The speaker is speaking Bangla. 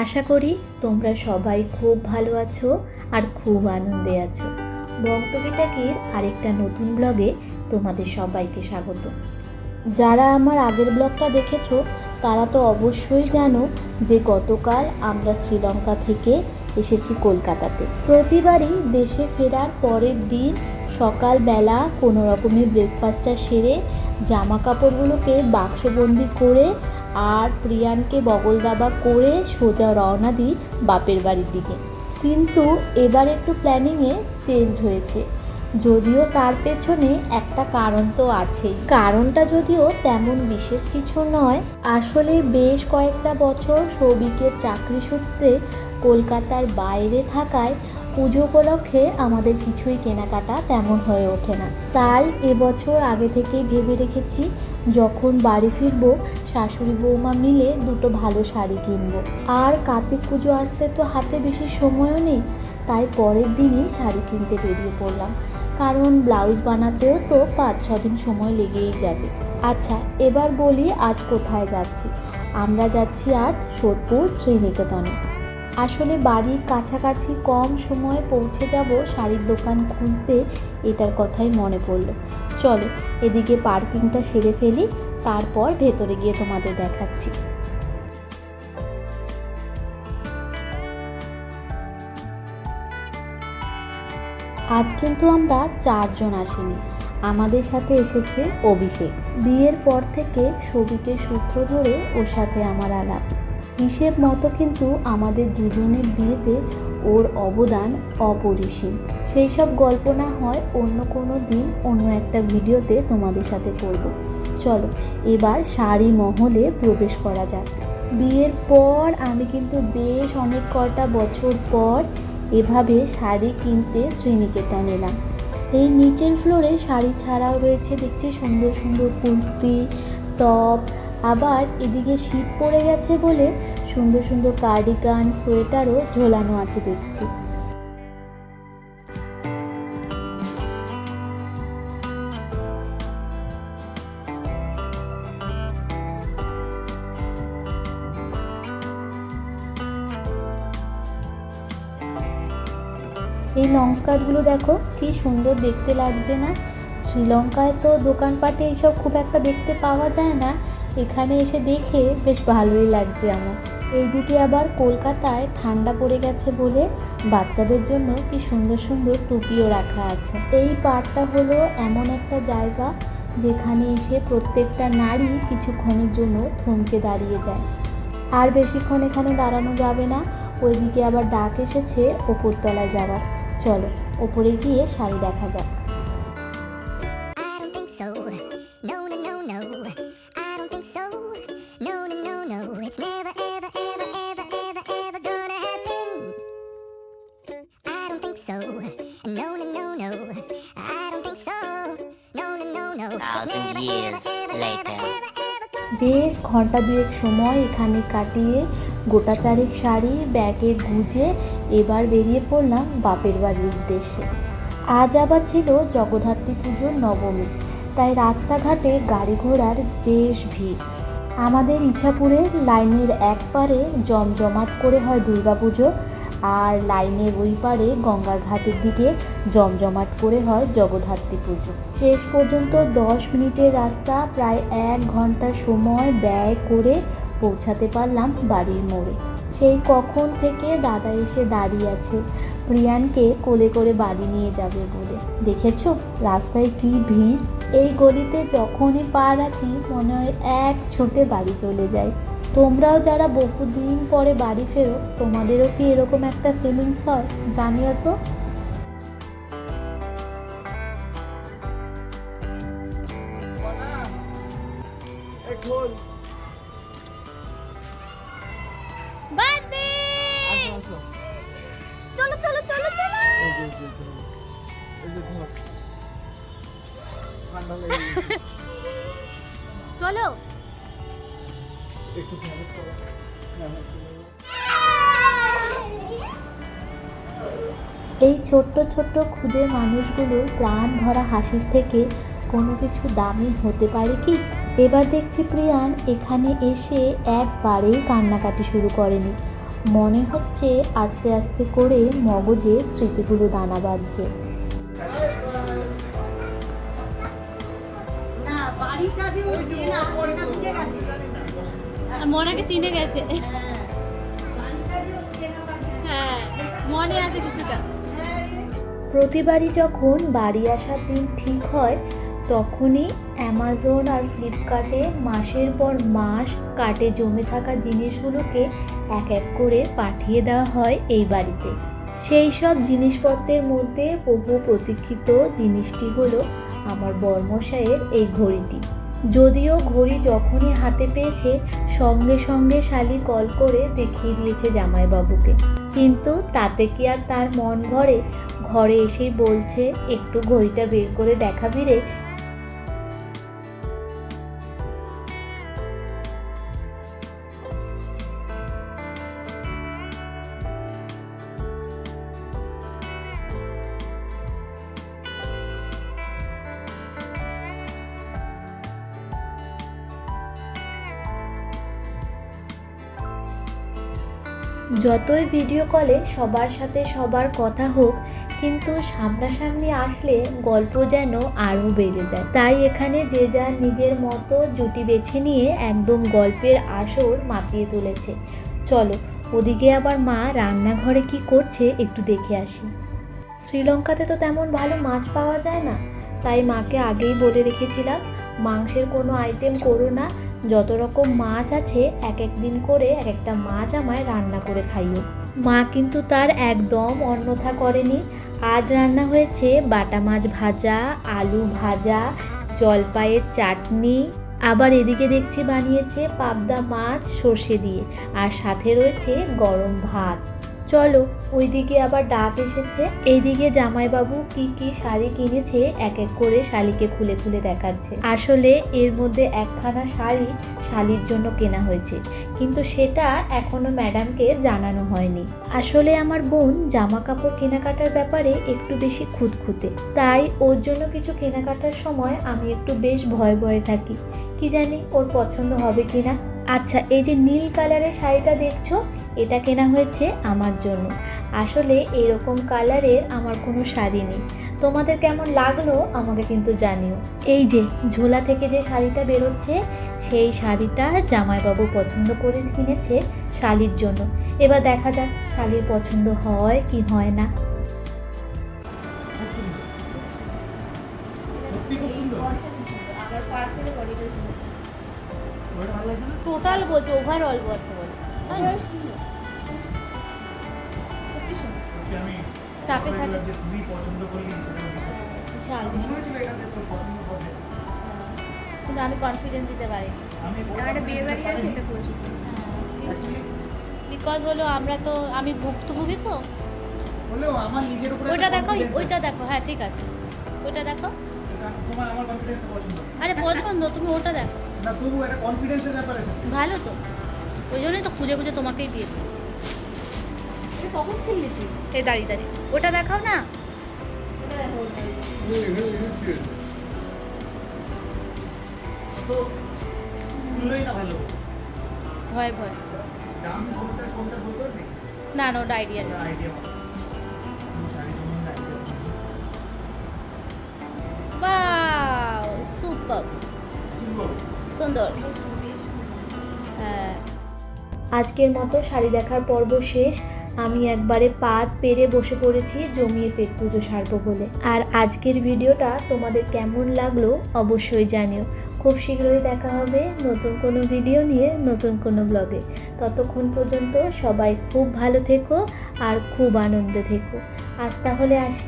আশা করি তোমরা সবাই খুব ভালো আছো আর খুব আনন্দে আছো। বংটবিটাকির আরেকটা নতুন ব্লগে তোমাদের সবাইকে স্বাগত। যারা আমার আগের ব্লগটা দেখেছ, তারা তো অবশ্যই জানো যে গতকাল আমরা শ্রীলঙ্কা থেকে এসেছি কলকাতাতে। প্রতিবারই দেশে ফেরার পরের দিন সকালবেলা কোনো রকমের ব্রেকফাস্টটা সেরে জামা কাপড়গুলোকে বাক্সবন্দি করে আর প্রিয়ানকে বগল দাবা করে সোজা রওনা দিই বাপের বাড়ির দিকে। কিন্তু এবার একটু প্ল্যানিংয়ে চেঞ্জ হয়েছে। যদিও তার পেছনে একটা কারণ তো আছেই। কারণটা যদিও তেমন বিশেষ কিছু নয়, আসলে বেশ কয়েকটা বছর সৌভিকের চাকরি সূত্রে কলকাতার বাইরে থাকায় পুজো উপলক্ষে আমাদের কিছুই কেনাকাটা তেমন হয়ে ওঠে না। তাই এবছর আগে থেকেই ভেবে রেখেছি, যখন বাড়ি ফিরবো, শাশুড়ি বৌমা মিলে দুটো ভালো শাড়ি কিনবো। আর কার্তিক পুজো আসতে তো হাতে বেশি সময়ও নেই, তাই পরের দিনই শাড়ি কিনতে বেরিয়ে পড়লাম। কারণ ব্লাউজ বানাতেও তো পাঁচ, ছ দিন সময় লেগেই যাবে। আচ্ছা এবার বলি আজ কোথায় যাচ্ছি। আমরা যাচ্ছি আজ সোদপুর শ্রীনিকেতনে। আসলে বাড়ির কাছাকাছি কম সময়ে পৌঁছে যাব শাড়ির দোকান খুঁজতে, এটার কথাই মনে পড়ল। চলো, এদিকে পার্কিংটা সেরে ফেলি, তারপর ভেতরে গিয়ে তোমাদের দেখাচ্ছি। আজ কিন্তু আমরা চারজন আসিনি। আমাদের সাথে এসেছে অভিষেক। বিয়ের পর থেকে সবিকে সূত্র ধরে ওর সাথে আমার আলাপ। হিসেব মতো কিন্তু আমাদের দুজনের বিয়েতে ওর অবদান অপরিসীম। সেই সব গল্প না হয় অন্য কোনো দিন অন্য একটা ভিডিওতে তোমাদের সাথে করব। চলো, এবার শাড়ি মহলে প্রবেশ করা যাক। বিয়ের পর আমি কিন্তু বেশ অনেক কটা বছর পর এভাবে শাড়ি কিনতে শ্রীনিকেতন এলাম। এই নিচের ফ্লোরে শাড়ি ছাড়াও রয়েছে দেখছি সুন্দর সুন্দর কুর্তি টপ আবার এদিকে শীত পড়ে গেছে বলে সুন্দর সুন্দর কার্ডিগান, সোয়েটারও ঝোলানো আছে দেখছি। এই লং স্কার্টগুলো দেখো, কি সুন্দর দেখতে লাগছে না? শ্রীলঙ্কায় তো দোকানপাটে এইসব খুব একটা দেখতে পাওয়া যায় না। এখানে এসে দেখে বেশ ভালোই লাগছে আমার। এইদিকে আবার কলকাতায় ঠান্ডা পড়ে গেছে বলে বাচ্চাদের জন্য কি সুন্দর সুন্দর টুপিও রাখা আছে। এই পার্কটা হলো এমন একটা জায়গা যেখানে এসে প্রত্যেকটা নারী কিছুক্ষণের জন্য থমকে দাঁড়িয়ে যায়। আর বেশিক্ষণ এখানে দাঁড়ানো যাবে না। ওইদিকে আবার ডাক এসেছে ওপরতলায় যাওয়ার। চলো, ওপরে গিয়ে শাড়ি দেখা যাক। Years later. বেশ ঘণ্টা দুয়েক সময় এখানে কাটিয়ে গোটা চারেক শাড়ি, ব্যাগে গুজে এবার বেরিয়ে পড়লাম বাপের বাড়ির উদ্দেশ্যে আজ আবার ছিল জগদ্ধাত্রী পুজোর নবমী, তাই রাস্তাঘাটে গাড়ি ঘোড়ার বেশ ভিড় আমাদের ইছাপুরের লাইনের এক পারে জমজমাট করে হয় দুর্গাপুজো, আর লাইনের ওই পারে গঙ্গার ঘাটের দিকে জমজমাট করে হয় জগদ্ধাত্রী পুজো। শেষ পর্যন্ত দশ মিনিটের রাস্তা প্রায় এক ঘণ্টা সময় ব্যয় করে পৌঁছাতে পারলাম বাড়ির মোড়ে। সেই কখন থেকে দাদা এসে দাঁড়িয়ে আছে। প্রিয়ানকে কোলে করে বাড়ি নিয়ে যাবে বলে। দেখেছ রাস্তায় কি ভিড়? এই গলিতে যখনই পা রাখি, মনে হয় এক ছুটে বাড়ি চলে যায়। তোমরাও যারা বহুদিন পরে বাড়ি ফেরো, তোমাদেরও কি এরকম একটা ফিলিংস হয়? জানিও তো। চলো চলো চলো চলো! চলো। এই ছোট্ট ছোট্ট ক্ষুদে মানুষগুলোর প্রাণ ভরা হাসির থেকে কোনো কিছু দামি হতে পারে কি? এবার দেখছি প্রিয়ান এখানে এসে একবারেই কান্নাকাটি শুরু করেনি। মনে হচ্ছে আস্তে আস্তে করে মগজে স্মৃতিগুলো দানা বাঁধছে। চেনা গেছে। মনাকে চিনে বাড়ি হ্যাঁ মনে আছে কিছুটা। প্রতিবারই যখন বাড়ি আসার দিন ঠিক হয় তখনই অ্যামাজন আর ফ্লিপকার্টে মাসের পর মাস কাটে জমে থাকা জিনিসগুলোকে এক এক করে পাঠিয়ে দেওয়া হয় এই বাড়িতে। সেই সব জিনিসপত্রের মধ্যে বহু প্রতীক্ষিত জিনিসটি হলো আমার বর্মশায়ের এই ঘড়িটি। যদিও ঘড়ি যখনই হাতে পেয়েছে, সঙ্গে সঙ্গে শালি কল করে দেখিয়ে দিয়েছে জামাইবাবুকে। কিন্তু তাতে কি আর তার মন ভরে? ঘরে এসেই বলছে, একটু ঘড়িটা বের করে দেখাবি রে যতই ভিডিও কলে সবার সাথে সবার কথা হোক, কিন্তু সামনাসামনি আসলে গল্প যেন আরও বেড়ে যায়। তাই এখানে যে যার নিজের মতো জুটি বেছে নিয়ে একদম গল্পের আসর মাতিয়ে তুলেছে। চলো, ওদিকে আবার মা রান্নাঘরে কি করছে একটু দেখে আসি। শ্রীলঙ্কাতে তো তেমন ভালো মাছ পাওয়া যায় না। তাই মাকে আগেই বলে রেখেছিলাম, মাংসের কোনো আইটেম করো না যত রকম মাছ আছে, এক এক দিন করে এক একটা মাছ আমায় রান্না করে খাইও। মা কিন্তু তার একদম অন্যথা করেনি। আজ রান্না হয়েছে বাটা মাছ ভাজা, আলু ভাজা, জলপাইয়ের চাটনি। আবার এদিকে দেখছি বানিয়েছে পাবদা মাছ সর্ষে দিয়ে। আর সাথে রয়েছে গরম ভাত। চলো, ওইদিকে আবার ডাক এসেছে। এইদিকে জামাইবাবু কি কি শাড়ি কিনেছে এক এক করে শালিকে খুলে খুলে দেখাচ্ছে। আসলে এর মধ্যে একখানা শাড়ি শালির জন্য কেনা হয়েছে, কিন্তু সেটা এখনও ম্যাডামকে জানানো হয়নি। আসলে আমার বোন জামা কাপড় কেনাকাটার ব্যাপারে একটু বেশি খুঁতখুঁতে। তাই ওর জন্য কিছু কেনাকাটার সময় আমি একটু বেশ ভয় ভয়ে থাকি। কি জানি ওর পছন্দ হবে কিনা। আচ্ছা এই যে নীল কালারের শাড়িটা দেখছ এটা কেনা হয়েছে আমার জন্য। আসলে এরকম কালারের আমার কোনো শাড়ি নেই। তোমাদের কেমন লাগল আমাকে কিন্তু জানিও। এই যে ঝোলা থেকে যে শাড়িটা বেরোচ্ছে সেই শাড়িটা জামাইবাবু পছন্দ করে কিনেছে শালির জন্য। এবার দেখা যাক শালির পছন্দ হয় কি হয় না। টোটাল বলছে ওভারঅল কথা বলে তাই না? ওকে আমি চাপে থাকে। বিশাল কিন্তু আমি কনফিডেন্স দিতে পারি। আমি একটা বিয়ে বাড়ি আছে এটা অ্যাকচুয়ালি বিকজ হলো আমরা তো আমি ভুক্তভোগী তো। হলেও আমার নিজের ওইটা দেখো ওইটা দেখো হ্যাঁ ঠিক আছে। ওইটা দেখো। এটা তোমার আমার কনফিডেন্স আরে পছন্দ তুমি ওটা দেখো। ভালো তো। ওই জন্যই তো খুঁজে খুঁজে তোমাকেই দিয়ে দিয়েছি। কখন ছিললি তুই? এই দাঁড়িয়ে দাঁড়িয়ে ওটা দেখাও না? ভয় ভয়। না না ওটা আইডিয়া নেই। সুপার সুন্দর। হ্যাঁ। আজকের মতো শাড়ি দেখার পর্ব শেষ। আমি একবারে পাত পেরে বসে পড়েছি জমিয়ে পেট পুজো সারবো বলে। আর আজকের ভিডিওটা তোমাদের কেমন লাগল অবশ্যই জানিও। খুব শীঘ্রই দেখা হবে নতুন কোনো ভিডিও নিয়ে, নতুন কোনো ব্লগে। ততক্ষণ পর্যন্ত সবাই খুব ভালো থেকো আর খুব আনন্দে থেকো। আজ তাহলে আসি।